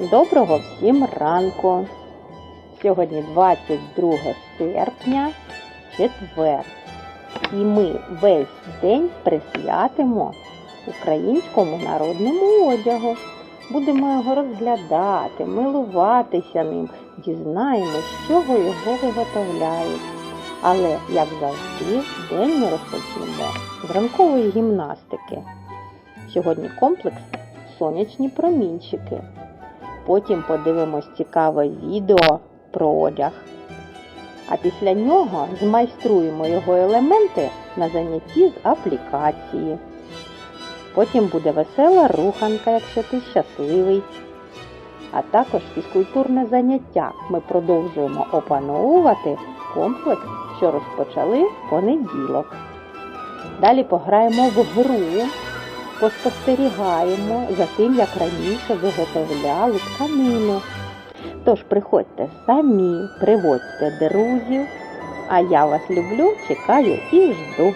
Доброго всім ранку. Сьогодні 22 серпня, четвер. І ми весь день присвятимо українському народному одягу. Будемо його розглядати, милуватися ним, дізнаємось, з чого його виготовляють. Але, як завжди, день ми розпочнемо з ранкової гімнастики. Сьогодні комплекс сонячні промінчики. Потім подивимось цікаве відео про одяг. А після нього змайструємо його елементи на занятті з аплікації. Потім буде весела руханка, якщо ти щасливий. А також фізкультурне заняття. Ми продовжуємо опановувати комплекс, що розпочали в понеділок. Далі пограємо в гру, поспостерігаємо за тим, як раніше виготовляли тканину. Тож приходьте самі, приводьте друзів, а я вас люблю, чекаю і жду.